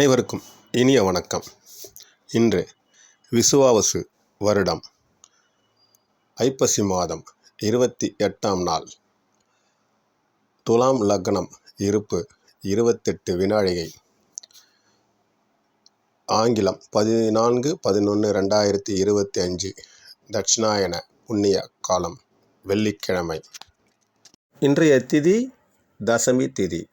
அனைவருக்கும் இனிய வணக்கம். இன்று விசுவாவசு வருடம். ஐப்பசி மாதம் இருபத்தி எட்டாம் நாள். துலாம் லக்னம் இருப்பு இருபத்தெட்டு வினாழிகை ஆங்கிலம் பதினான்கு பதினொன்று ரெண்டாயிரத்தி இருபத்தி அஞ்சு. தட்சிணாயன புண்ணிய காலம். வெள்ளிக்கிழமை. இன்றைய திதி தசமி திதி.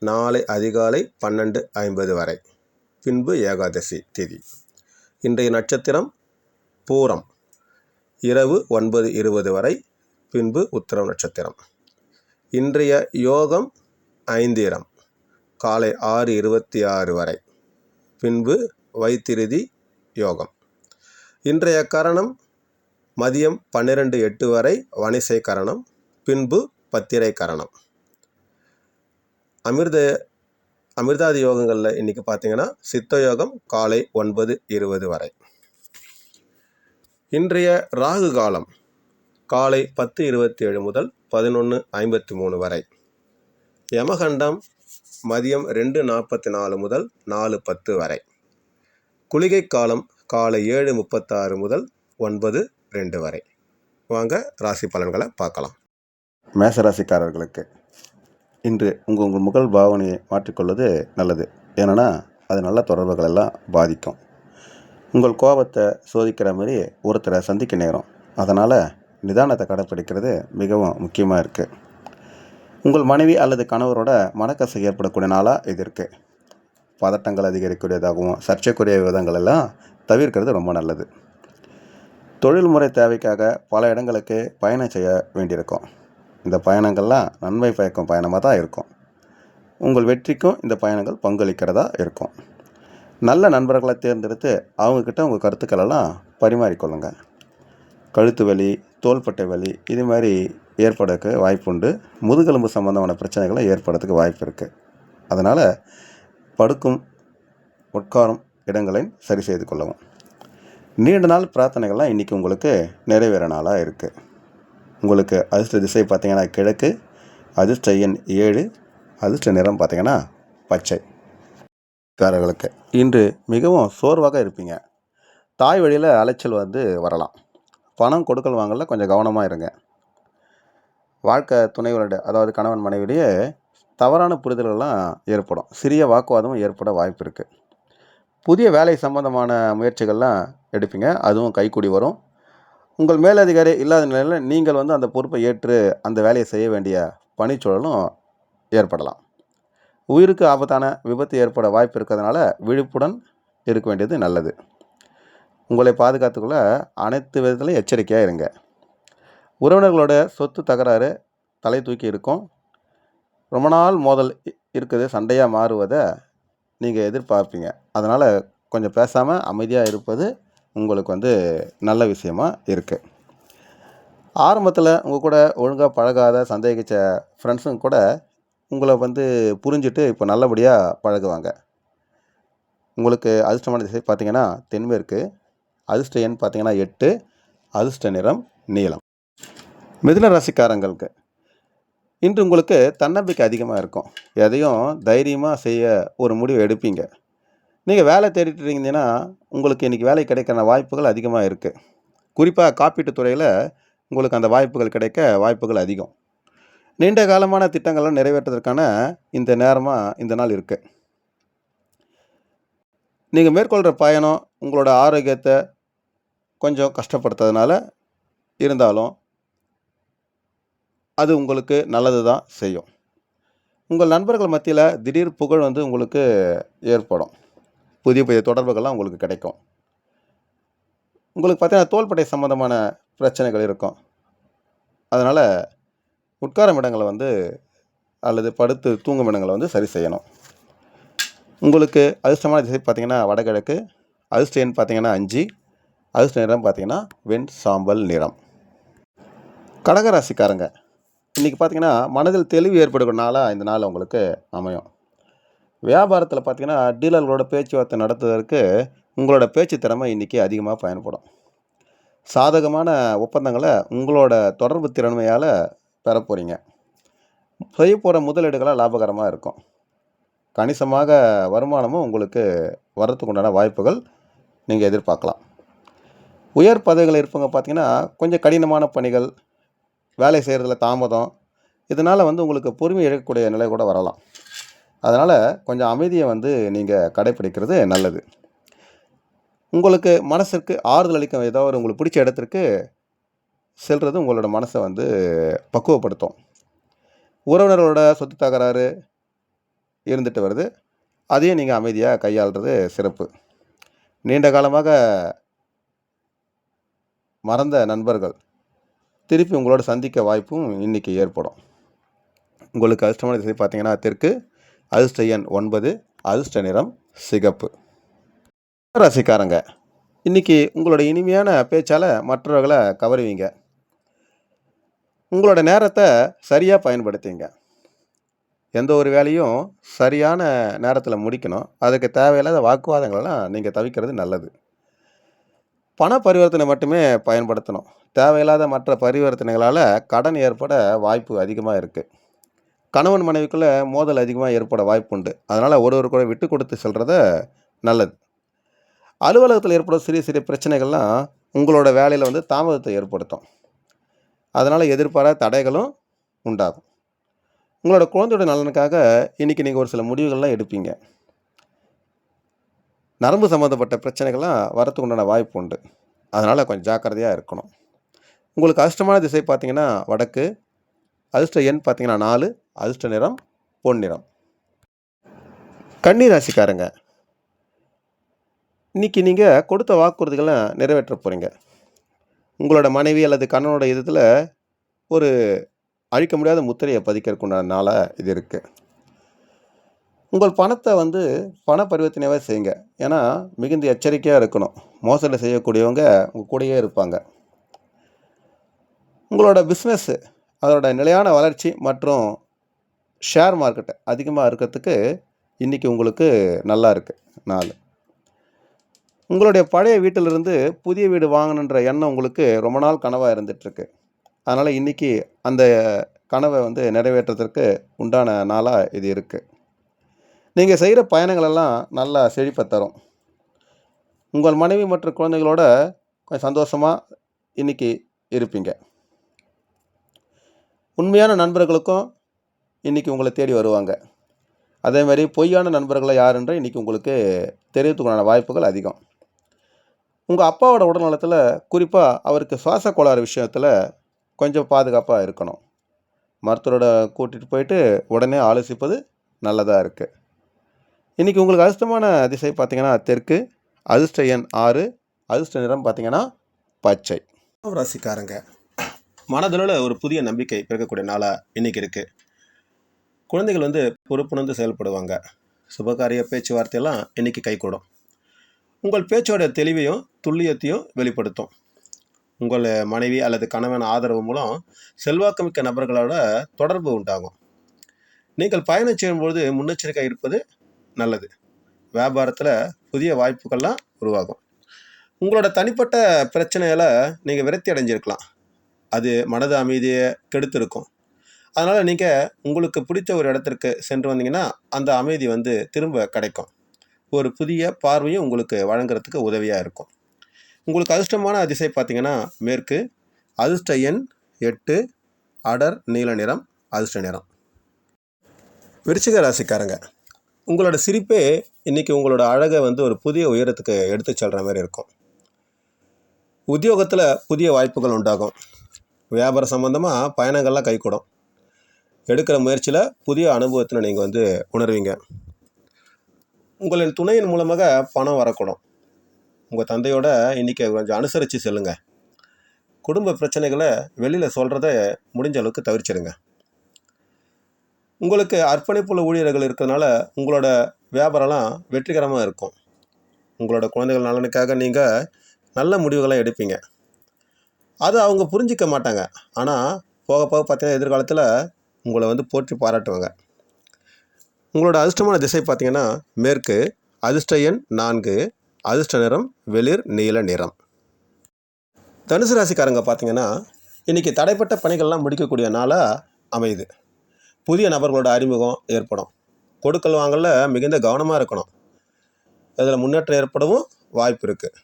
நாளை அதிகாலை பன்னெண்டு ஐம்பது வரை. பின்பு ஏகாதசி திதி. இன்றைய நட்சத்திரம் பூரம். இரவு ஒன்பது இருபது வரை பின்பு உத்தரம் நட்சத்திரம். இன்றைய யோகம் ஐந்திரம். காலை ஆறு இருபத்தி ஆறு வரை பின்பு வைத்திருதி யோகம். இன்றைய கரணம் மதியம் பன்னிரெண்டு எட்டு வரை வணிசை கரணம் பின்பு பத்திரை கரணம். அமிர்த அமிர்தாதி யோகங்களில் இன்றைக்கி பார்த்தீங்கன்னா சித்த யோகம் காலை ஒன்பது இருபது வரை. இன்றைய ராகு காலம் காலை பத்து இருபத்தி ஏழு முதல் பதினொன்று ஐம்பத்தி மூணு வரை. யமகண்டம் மதியம் ரெண்டு நாற்பத்தி நாலு முதல் நாலு பத்து வரை. குளிகை காலம் காலை ஏழு முப்பத்தாறு முதல் ஒன்பது ரெண்டு வரை. வாங்க ராசி பலன்களை பார்க்கலாம். மேசராசிக்காரர்களுக்கு இன்று உங்கள் உங்கள் முகல் பாவனையை மாற்றிக்கொள்வது நல்லது. ஏன்னா அது நல்ல தொடர்புகள் எல்லாம் பாதிக்கும். உங்கள் கோபத்தை சோதிக்கிற மாதிரி ஒருத்தரை சந்திக்க நேரும். அதனால் நிதானத்தை கடைப்பிடிக்கிறது மிகவும் முக்கியமாக இருக்குது உங்கள் மனைவி அல்லது கணவரோட மனக்கசை ஏற்படக்கூடிய நாளாக இது இருக்குது பதட்டங்கள் அதிகரிக்கக்கூடியதாகவும் சர்ச்சைக்குரிய விதங்கள் எல்லாம் தவிர்க்கிறது ரொம்ப நல்லது. தொழில்முறை தேவைக்காக பல இடங்களுக்கு பயணம் செய்ய வேண்டியிருக்கும். இந்த பயணங்கள்லாம் நன்மை பயக்கும் பயணமாக தான் இருக்கும். உங்கள் வெற்றிக்கும் இந்த பயணங்கள் பங்களிக்கிறதா இருக்கும். நல்ல நண்பர்களை தேர்ந்தெடுத்து அவங்கக்கிட்ட உங்கள் கருத்துக்களெல்லாம் பரிமாறிக்கொள்ளுங்க கழுத்து வலி தோள்பட்டை வலி இது மாதிரி ஏற்படக்கு வாய்ப்புண்டு. முதுகெலும்பு சம்பந்தமான பிரச்சனைகளை ஏற்படுறதுக்கு வாய்ப்பு இருக்குது அதனால் படுக்கும் உட்காரும் இடங்களை சரி செய்து கொள்ளவும். நீண்ட நாள் பிரார்த்தனைகள்லாம் இன்றைக்கி உங்களுக்கு நிறைவேற நாளாக இருக்குது உங்களுக்கு அதிர்ஷ்ட திசை பார்த்தீங்கன்னா கிழக்கு அதிர்ஷ்ட எண் ஏழு அதிர்ஷ்ட நிறம் பார்த்தீங்கன்னா பச்சை. காரர்களுக்கு இன்று மிகவும் சோர்வாக இருப்பீங்க. தாய் வழியில் அலைச்சல் வந்து வரலாம். பணம் கொடுக்கல் வாங்கல கொஞ்சம் கவனமாக இருங்க. வாழ்க்கை துணைவரோட அதாவது கணவன் மனைவிடையே தவறான புரிதல்கள்லாம் ஏற்படும். சிறிய வாக்குவாதமும் ஏற்பட வாய்ப்பு இருக்குது புதிய வேலை சம்பந்தமான முயற்சிகள்லாம் எடுப்பீங்க. அதுவும் கைக்கூடி வரும். உங்கள் மேலதிகாரி இல்லாத நிலையில் நீங்கள் வந்து அந்த பொறுப்பை ஏற்று அந்த வேலையை செய்ய வேண்டிய பணிச்சூழலும் ஏற்படலாம். உயிருக்கு ஆபத்தான விபத்து ஏற்பட வாய்ப்பு இருக்கிறதுனால விழிப்புடன் இருக்க வேண்டியது நல்லது. உங்களை பாதுகாத்துக்குள்ள அனைத்து விதத்துலையும் எச்சரிக்கையாக இருங்க. உறவினர்களோட சொத்து தகராறு தலை தூக்கி இருக்கும். ரொம்ப நாள் மோதல் இருக்குது. சண்டையாக மாறுவதை நீங்கள் எதிர்பார்ப்பீங்க. அதனால் கொஞ்சம் பேசாமல் அமைதியாக இருப்பது உங்களுக்கு வந்து நல்ல விஷயமா இருக்குது ஆரம்பத்தில் உங்கள் கூட ஒழுங்காக பழகாத சந்தேகித்த ஃப்ரெண்ட்ஸுங்க கூட உங்களை வந்து புரிஞ்சுட்டு இப்போ நல்லபடியாக பழகுவாங்க. உங்களுக்கு அதிர்ஷ்டமான திசை பார்த்தீங்கன்னா தென்மேற்கு அதிர்ஷ்ட எண் பார்த்தீங்கன்னா எட்டு அதிர்ஷ்ட நிறம் நீளம் மிதுன ராசிக்காரங்களுக்கு இன்று உங்களுக்கு தன்னம்பிக்கை அதிகமாக இருக்கும். எதையும் தைரியமாக செய்ய ஒரு முடிவு எடுப்பீங்க. நீங்கள் வேலை தேடிட்டு இருந்தீங்கன்னா உங்களுக்கு இன்றைக்கி வேலை கிடைக்கிற வாய்ப்புகள் அதிகமாக இருக்குது குறிப்பாக காப்பீட்டுத் துறையில் உங்களுக்கு அந்த வாய்ப்புகள் கிடைக்க வாய்ப்புகள் அதிகம். நீண்ட காலமான திட்டங்களை நிறைவேற்றுவதற்கான இந்த நேரமாக இந்த நாள் இருக்குது நீங்கள் மேற்கொள்கிற பயணம் உங்களோட ஆரோக்கியத்தை கொஞ்சம் கஷ்டப்படுத்துறதுனால இருந்தாலும் அது உங்களுக்கு நல்லது தான் செய்யும். உங்கள் நண்பர்கள் மத்தியில் திடீர் புகழ் வந்து உங்களுக்கு ஏற்படும். புதிய புதிய தொடர்புகள்லாம் உங்களுக்கு கிடைக்கும். உங்களுக்கு பார்த்தீங்கன்னா தோள்பட்டை சம்மந்தமான பிரச்சனைகள் இருக்கும். அதனால் உட்காரும் இடங்களை வந்து அல்லது படுத்து தூங்கும் இடங்களை வந்து சரி செய்யணும். உங்களுக்கு அதிர்ஷ்டமான திசை பார்த்திங்கன்னா வடகிழக்கு. அதிர்ஷ்ட எண் பார்த்தீங்கன்னா அஞ்சு. அதிர்ஷ்ட நிறம் பார்த்திங்கன்னா வெண் சாம்பல் நிறம். கடகராசிக்காரங்க இன்றைக்கி பார்த்தீங்கன்னா மனதில் தெளிவு ஏற்படுகிற நாளாக இந்த நாள் உங்களுக்கு அமையும். வியாபாரத்தில் பார்த்தீங்கன்னா டீலர்களோட பேச்சுவார்த்தை நடத்துவதற்கு உங்களோட பேச்சு திறமை இன்றைக்கி அதிகமாக பயன்படும். சாதகமான ஒப்பந்தங்களை உங்களோட தொடர்பு திறமையால் பெற போகிறீங்க செய்ய போகிற முதலீடுகளாக லாபகரமாக இருக்கும். கணிசமாக வருமானமும் உங்களுக்கு வர்றதுக்கு உண்டான வாய்ப்புகள் நீங்கள் எதிர்பார்க்கலாம். உயர் பதவிகள் இருப்பவங்க பார்த்திங்கன்னா கொஞ்சம் கடினமான பணிகள் வேலை செய்கிறதுல தாமதம் இதனால் வந்து உங்களுக்கு பொறுமை இழக்கக்கூடிய நிலை கூட வரலாம். அதனால் கொஞ்சம் அமைதியை வந்து நீங்கள் கடைப்பிடிக்கிறது நல்லது. உங்களுக்கு மனசிற்கு ஆறுதல் அளிக்கும் ஏதாவது உங்களுக்கு பிடிச்ச இடத்திற்கு செல்வது உங்களோட மனசை வந்து பக்குவப்படுத்தும். உறவினர்களோட சொத்து தகராறு இருந்துட்டு வருது. அதையும் நீங்கள் அமைதியாக கையாளுறது சிறப்பு. நீண்ட காலமாக மறந்த நண்பர்கள் திருப்பி உங்களோட சந்திக்க வாய்ப்பும் இன்றைக்கி ஏற்படும். உங்களுக்கு அதிர்ஷ்டமான திசை பார்த்தீங்கன்னா தெற்கு அதிர்ஷ்ட எண் ஒன்பது அதிர்ஷ்ட நிறம் சிகப்பு. ராசிக்காரங்க இன்றைக்கி உங்களோட இனிமையான பேச்சால் மற்றவர்களை கவருவீங்க. உங்களோட நேரத்தை சரியாக பயன்படுத்திங்க. எந்த ஒரு வேலையும் சரியான நேரத்தில் முடிக்கணும். அதுக்கு தேவையில்லாத வாக்குவாதங்களெல்லாம் நீங்கள் தவிக்கிறது நல்லது. பண பரிவர்த்தனை மட்டுமே பயன்படுத்தணும். தேவையில்லாத மற்ற பரிவர்த்தனைகளால் கடன் ஏற்பட வாய்ப்பு அதிகமாக இருக்குது கணவன் மனைவிக்குள்ளே மோதல் அதிகமாக ஏற்பட வாய்ப்பு உண்டு அதனால் ஒருவர் கூட விட்டு கொடுத்து செல்கிறத நல்லது. அலுவலகத்தில் ஏற்படும் சிறிய சிறிய பிரச்சனைகள்லாம் உங்களோட வேலையில் வந்து தாமதத்தை ஏற்படுத்தும். அதனால் எதிர்பாராத தடைகளும் உண்டாகும். உங்களோட குழந்தையோட நலனுக்காக இன்றைக்கி நீங்கள் ஒரு சில முடிவுகள்லாம் எடுப்பீங்க. நரம்பு சம்மந்தப்பட்ட பிரச்சனைகள்லாம் வரத்துக்கு உண்டான வாய்ப்பு உண்டு. அதனால் கொஞ்சம் ஜாக்கிரதையாக இருக்கணும். உங்களுக்கு அதிர்ஷ்டமான திசை பார்த்தீங்கன்னா வடக்கு அதிர்ஷ்ட எண் பார்த்தீங்கன்னா நாலு அதிர்ஷ்ட நிறம் பொன் நிறம். கன்னி ராசிக்காரங்க இன்றைக்கி நீங்கள் கொடுத்த வாக்குறுதிகளை நிறைவேற்ற போகிறீங்க உங்களோட மனைவி அல்லது கணவனோட இதத்தில் ஒரு அழிக்க முடியாத முத்திரையை பதிக்கிறதுக்குண்டான நாளாக இது இருக்குது உங்கள் பணத்தை வந்து பண பரிவர்த்தனையாகவே செய்யுங்க. ஏன்னா மிகுந்த எச்சரிக்கையாக இருக்கணும். மோசடி செய்யக்கூடியவங்க உங்கள் கூடயே இருப்பாங்க. உங்களோட பிஸ்னஸ்ஸு அதோட நிலையான வளர்ச்சி மற்றும் ஷேர் மார்க்கெட்டு அதிகமாக இருக்கிறதுக்கு இன்றைக்கி உங்களுக்கு நல்லா இருக்குது நாள் உங்களுடைய பழைய வீட்டிலிருந்து புதிய வீடு வாங்கணுன்ற எண்ணம் உங்களுக்கு ரொம்ப நாள் கனவாக இருந்துகிட்ருக்கு அதனால் இன்றைக்கி அந்த கனவை வந்து நிறைவேற்றுறதுக்கு உண்டான நாளாக இது இருக்குது நீங்கள் செய்கிற பயணங்களெல்லாம் நல்லா செழிப்பை தரும். உங்கள் மனைவி மற்றும் குழந்தைகளோட கொஞ்சம் சந்தோஷமாக இன்றைக்கி இருப்பீங்க. உண்மையான நண்பர்களுக்கும் இன்றைக்கி உங்களை தேடி வருவாங்க. அதே மாதிரி பொய்யான நண்பர்களை யாருன்ற இன்றைக்கி உங்களுக்கு தெரியறதுக்குண்டான வாய்ப்புகள் அதிகம். உங்கள் அப்பாவோட உடல்நலத்தில் குறிப்பாக அவருக்கு சுவாச கோளாறு விஷயத்தில் கொஞ்சம் பாதுகாப்பாக இருக்கணும். மருத்துவரோட கூட்டிகிட்டு போயிட்டு உடனே ஆலோசிப்பது நல்லதாக இருக்குது இன்றைக்கி உங்களுக்கு அதிர்ஷ்டமான திசை பார்த்திங்கன்னா தெற்கு அதிர்ஷ்ட எண் ஆறு அதிர்ஷ்ட நிறம் பார்த்திங்கன்னா பச்சை. ராசிக்காரங்க மனதளவில் ஒரு புதிய நம்பிக்கை பிறக்கக்கூடிய நாளாக இன்றைக்கி இருக்குது குழந்தைகள் வந்து பொறுப்புணர்ந்து செயல்படுவாங்க. சுபகாரிய பேச்சுவார்த்தையெல்லாம் இன்றைக்கி கைகூடும். உங்கள் பேச்சோட தெளிவையும் துல்லியத்தையும் வெளிப்படுத்தும். உங்கள் மனைவி அல்லது கணவன் ஆதரவு மூலம் செல்வாக்குமிக்க நபர்களோட தொடர்பு உண்டாகும். நீங்கள் பயணம் செய்யும்பொழுது முன்னெச்சரிக்கை இருப்பது நல்லது. வியாபாரத்தில் புதிய வாய்ப்புகள்லாம் உருவாகும். உங்களோட தனிப்பட்ட பிரச்சனையில் நீங்கள் விரக்தி அடைஞ்சிருக்கலாம். அது மனது அமைதியை கெடுத்திருக்கும். அதனால் நீங்கள் உங்களுக்கு பிடித்த ஒரு இடத்திற்கு சென்று வந்தீங்கன்னா அந்த அமைதி வந்து திரும்ப கிடைக்கும். ஒரு புதிய பார்வையும் உங்களுக்கு வழங்குறதுக்கு உதவியாக இருக்கும். உங்களுக்கு அதிர்ஷ்டமான திசை பார்த்தீங்கன்னா மேற்கு அதிர்ஷ்ட எண் எட்டு அடர் நீல நிறம் அதிர்ஷ்ட நிறம். விருச்சிக ராசிக்காரங்க உங்களோட சிரிப்பே இன்றைக்கி உங்களோட அழகை வந்து ஒரு புதிய உயரத்துக்கு எடுத்து செல்கிற மாதிரி இருக்கும். உத்தியோகத்தில் புதிய வாய்ப்புகள் உண்டாகும். வியாபார சம்மந்தமாக பயணங்கள்லாம் கைகூடும். எடுக்கிற முயற்சியில் புதிய அனுபவத்தில் நீங்கள் வந்து உணர்வீங்க. உங்களின் துணையின் மூலமாக பணம் வரக்கூடும். உங்கள் தந்தையோட இன்றைக்கி கொஞ்சம் அனுசரித்து செல்லுங்கள் குடும்ப பிரச்சனைகளை வெளியில் சொல்கிறத முடிஞ்ச அளவுக்கு தவிர்ச்சிடுங்க. உங்களுக்கு அர்ப்பணிப்புள்ள ஊழியர்கள் இருக்கிறதுனால உங்களோட வியாபாரம்லாம் வெற்றிகரமாக இருக்கும். உங்களோட குழந்தைகள் நலனுக்காக நீங்கள் நல்ல முடிவுகளை எடுப்பீங்க. அதை அவங்க புரிஞ்சிக்க மாட்டாங்க. ஆனால் போக போக பார்த்தீங்கன்னா எதிர்காலத்தில் உங்களை வந்து போற்றி பாராட்டுவாங்க. உங்களோட அதிர்ஷ்டமான திசை பார்த்தீங்கன்னா மேற்கு அதிர்ஷ்ட எண் நான்கு அதிர்ஷ்ட நிறம் வெளிர் நீல நிறம். தனுசு ராசிக்காரங்க பார்த்தீங்கன்னா இன்றைக்கி தடைப்பட்ட பணிகள்லாம் முடிக்கக்கூடிய நாளாக அமையுது. புதிய நபர்களோட அறிமுகம் ஏற்படும். கொடுக்கல் வாங்கல மிகுந்த கவனமாக இருக்கணும். அதில் முன்னேற்றம் ஏற்படவும் வாய்ப்பு இருக்குது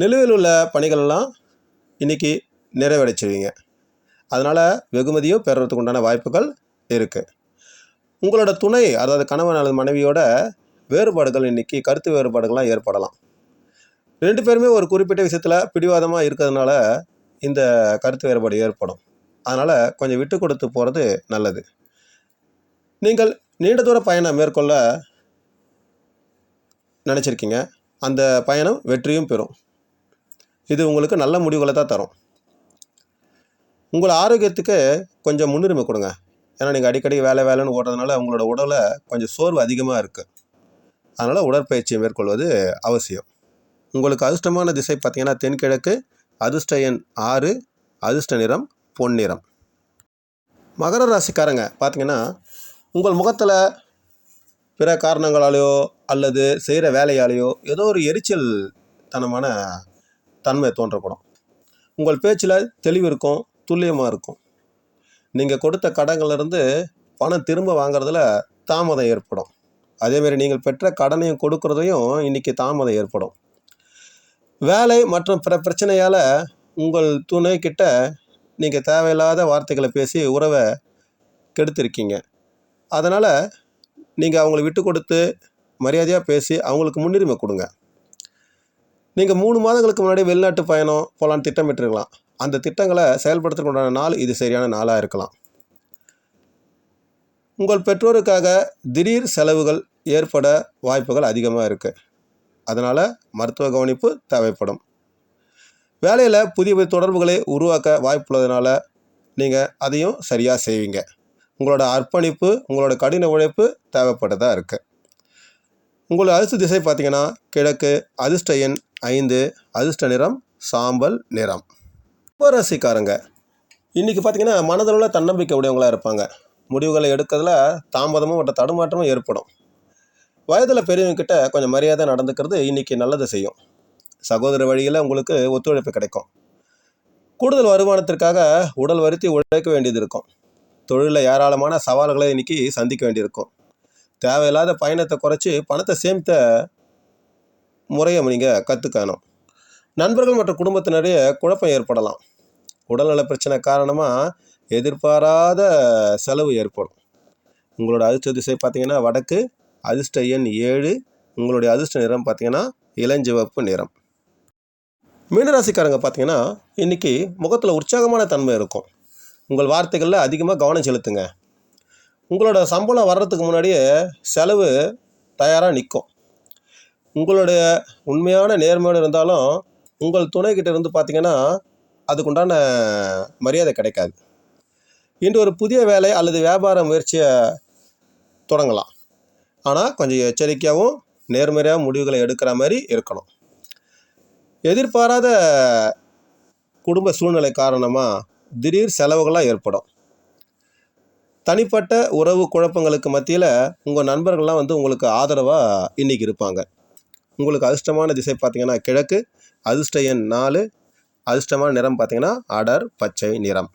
நிலுவையில் உள்ள பணிகள்லாம் இன்றைக்கி நிறைவடைச்சிருவீங்க. அதனால் வெகுமதியும் பெறுறதுக்கு உண்டான வாய்ப்புகள் இருக்குது உங்களோட துணை அதாவது கணவன் அல்லது மனைவியோட வேறுபாடுகள் இன்றைக்கி கருத்து வேறுபாடுகள்லாம் ஏற்படலாம். ரெண்டு பேருமே ஒரு குறிப்பிட்ட விஷயத்தில் பிடிவாதமாக இருக்கிறதுனால இந்த கருத்து வேறுபாடு ஏற்படும். அதனால் கொஞ்சம் விட்டு கொடுத்து போகிறது நல்லது. நீங்கள் நீண்ட தூர பயணம் மேற்கொள்ள நினச்சிருக்கீங்க. அந்த பயணம் வெற்றியும் பெறும். இது உங்களுக்கு நல்ல முடிவுகளை தான் தரும். உங்கள் ஆரோக்கியத்துக்கு கொஞ்சம் முன்னுரிமை கொடுங்க. ஏன்னா நீங்கள் அடிக்கடி வேலை வேலைன்னு ஓடுறதுனால உங்களோட உடலை கொஞ்சம் சோர்வு அதிகமாக இருக்குது அதனால் உடற்பயிற்சியை மேற்கொள்வது அவசியம். உங்களுக்கு அதிர்ஷ்டமான திசை பார்த்தீங்கன்னா தென்கிழக்கு அதிர்ஷ்ட எண் ஆறு அதிர்ஷ்ட நிறம் பொன்னிறம் மகர ராசிக்காரங்க பார்த்தீங்கன்னா உங்கள் முகத்தில் பிற காரணங்களாலேயோ அல்லது செய்கிற வேலையாலேயோ ஏதோ ஒரு எரிச்சல் தனமான தன்மை தோன்றப்படும். உங்கள் பேச்சில் தெளிவு இருக்கும் துல்லியமாக இருக்கும். நீங்கள் கொடுத்த கடன்கள்லேருந்து பணம் திரும்ப வாங்குறதுல தாமதம் ஏற்படும். அதேமாரி நீங்கள் பெற்ற கடனையும் கொடுக்குறதையும் இன்றைக்கி தாமதம் ஏற்படும். வேலை மற்றும் பிற பிரச்சனையால் உங்கள் துணை நீங்கள் தேவையில்லாத வார்த்தைகளை பேசி உறவை கெடுத்திருக்கீங்க. அதனால் நீங்கள் அவங்கள விட்டு கொடுத்து மரியாதையாக பேசி அவங்களுக்கு முன்னுரிமை கொடுங்க. நீங்கள் மூணு மாதங்களுக்கு முன்னாடி வெளிநாட்டு பயணம் போகலான்னு திட்டமிட்டுருக்கலாம். அந்த திட்டங்களை செயல்படுத்துறதுக்கு உண்டான நாள் இது சரியான நாளாக இருக்கலாம். உங்கள் பெற்றோருக்காக திடீர் செலவுகள் ஏற்பட வாய்ப்புகள் அதிகமாக இருக்குது அதனால் மருத்துவ கவனிப்பு தேவைப்படும். வேலையில் புதிய புதிய தொடர்புகளை உருவாக்க வாய்ப்புள்ளதுனால நீங்கள் அதையும் சரியாக செய்வீங்க. உங்களோட அர்ப்பணிப்பு உங்களோட கடின உழைப்பு தேவைப்பட்டதாக இருக்குது உங்களோட அதிர்ஷ்ட திசை பார்த்திங்கன்னா கிழக்கு அதிர்ஷ்ட எண் ஐந்து அதிர்ஷ்ட நிறம் சாம்பல் நிறம். கும்பராசிக்காரங்க இன்றைக்கி பார்த்தீங்கன்னா மனதளவில் தன்னம்பிக்கை உடையவங்களாக இருப்பாங்க. முடிவுகளை எடுக்கிறதுல தாமதமும் மற்றும் தடுமாற்றமும் ஏற்படும். வயதில் பெரியவங்கக்கிட்ட கொஞ்சம் மரியாதை நடந்துக்கிறது இன்றைக்கி நல்லது செய்யும். சகோதர வழியில் உங்களுக்கு ஒத்துழைப்பு கிடைக்கும். கூடுதல் வருமானத்திற்காக உடல் வருத்தி உழைக்க வேண்டியது இருக்கும். தொழிலில் ஏராளமான சவால்களை இன்றைக்கி சந்திக்க வேண்டியிருக்கும். தேவையில்லாத பயணத்தை குறைச்சி பணத்தை சேமித்த முறையை நீங்கள் கற்றுக்கணும் நண்பர்கள் மற்றும் குடும்பத்தினரையே குழப்பம் ஏற்படலாம். உடல்நல பிரச்சனை காரணமாக எதிர்பாராத செலவு ஏற்படும். உங்களோட அதிர்ஷ்ட திசை பார்த்திங்கன்னா வடக்கு அதிர்ஷ்ட எண் ஏழு. உங்களுடைய அதிர்ஷ்ட நிறம் பார்த்திங்கன்னா இளஞ்சிவப்பு நிறம். மீனராசிக்காரங்க பார்த்திங்கன்னா இன்றைக்கி முகத்தில் உற்சாகமான தன்மை இருக்கும். உங்கள் வார்த்தைகளில் அதிகமாக கவனம் செலுத்துங்க. உங்களோட சம்பளம் வர்றதுக்கு முன்னாடியே செலவு தயாராக நிற்கும் உங்களுடைய உண்மையான நேர்மையோடு இருந்தாலும் உங்கள் துணைக்கிட்ட இருந்து பார்த்தீங்கன்னா அதுக்குண்டான மரியாதை கிடைக்காது. இன்று ஒரு புதிய வேலை அல்லது வியாபார முயற்சியை தொடங்கலாம். ஆனால் கொஞ்சம் எச்சரிக்கையாகவும் நேர்மறையாக முடிவுகளை எடுக்கிற மாதிரி இருக்கணும். எதிர்பாராத குடும்ப சூழ்நிலை காரணமாக திடீர் செலவுகளாக ஏற்படும். தனிப்பட்ட உறவு குழப்பங்களுக்கு மத்தியில் உங்கள் நண்பர்கள்லாம் வந்து உங்களுக்கு ஆதரவாக இன்றைக்கி இருப்பாங்க. உங்களுக்கு அதிர்ஷ்டமான திசை பார்த்திங்கன்னா கிழக்கு அதிர்ஷ்ட எண் நாலு அதிர்ஷ்டமான நிறம் பார்த்தீங்கன்னா அடர் பச்சை நிறம்.